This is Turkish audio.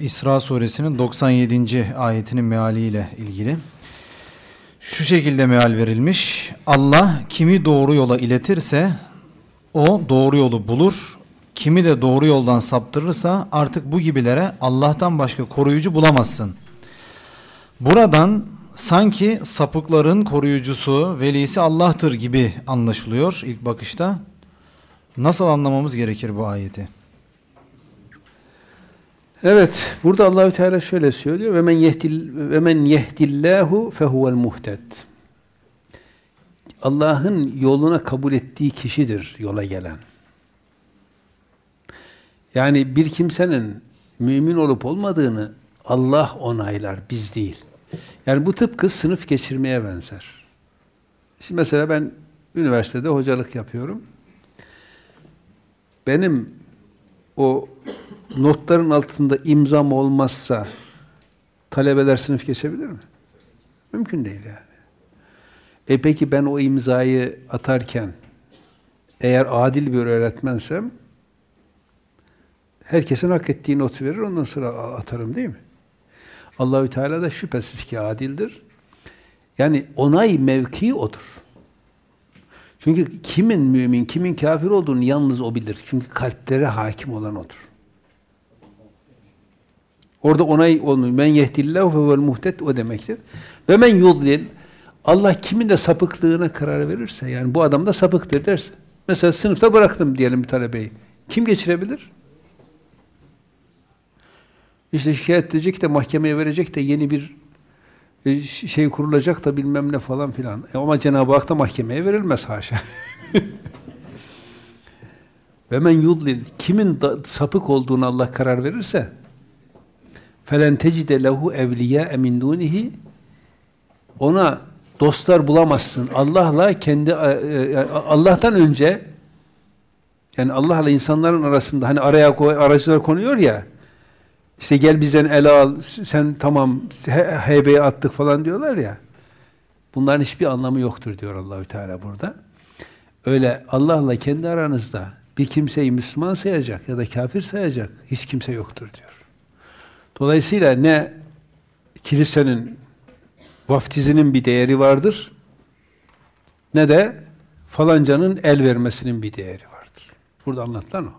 İsra suresinin 97. ayetinin mealiyle ilgili. Şu şekilde meal verilmiş. Allah kimi doğru yola iletirse o doğru yolu bulur. Kimi de doğru yoldan saptırırsa artık bu gibilere Allah'tan başka koruyucu bulamazsın. Buradan sanki sapıkların koruyucusu, velisi Allah'tır gibi anlaşılıyor ilk bakışta. Nasıl anlamamız gerekir bu ayeti? Evet, burada Allahü Teala şöyle söylüyor: "Ve men yehdil ve men yehdillahu fehuvel muhted." Allah'ın yoluna kabul ettiği kişidir yola gelen. Yani bir kimsenin mümin olup olmadığını Allah onaylar, biz değil. Yani bu tıpkı sınıf geçirmeye benzer. Şimdi mesela ben üniversitede hocalık yapıyorum. Benim o notların altında imzam olmazsa talebeler sınıf geçebilir mi? Mümkün değil yani. E peki ben o imzayı atarken eğer adil bir öğretmensem herkesin hak ettiği notu verir ondan sonra atarım değil mi? Allahü Teala da şüphesiz ki adildir. Yani onay mevkii odur. Çünkü kimin mümin, kimin kafir olduğunu yalnız o bilir. Çünkü kalplere hakim olan odur. Orada onay olmuyor. Men yehdillahu fevel muhtet o demektir. Ve men yudlil Allah kimin de sapıklığına karar verirse yani bu adam da sapıktır derse. Mesela sınıfta bıraktım diyelim bir talebeyi. Kim geçirebilir? İşte şikayet edecek de mahkemeye verecek de yeni bir e, şey kurulacak da bilmem ne falan filan. E ama Cenab-ı Hak da mahkemeye verilmez haşa. Ve men yudlil kimin sapık olduğunu Allah karar verirse felen tecide lehu evliya min dunihi ona dostlar bulamazsın. Allah'la kendi e, e, Allah'tan önce yani Allah'la insanların arasında hani araya aracılar konuyor ya işte gel bizden ele al, sen tamam heybeye attık falan diyorlar ya. Bunların hiçbir anlamı yoktur diyor Allahü Teala burada. Öyle Allah'la kendi aranızda bir kimseyi Müslüman sayacak ya da kafir sayacak hiç kimse yoktur diyor. Dolayısıyla ne kilisenin vaftizinin bir değeri vardır ne de falancanın el vermesinin bir değeri vardır. Burada anlatılan o.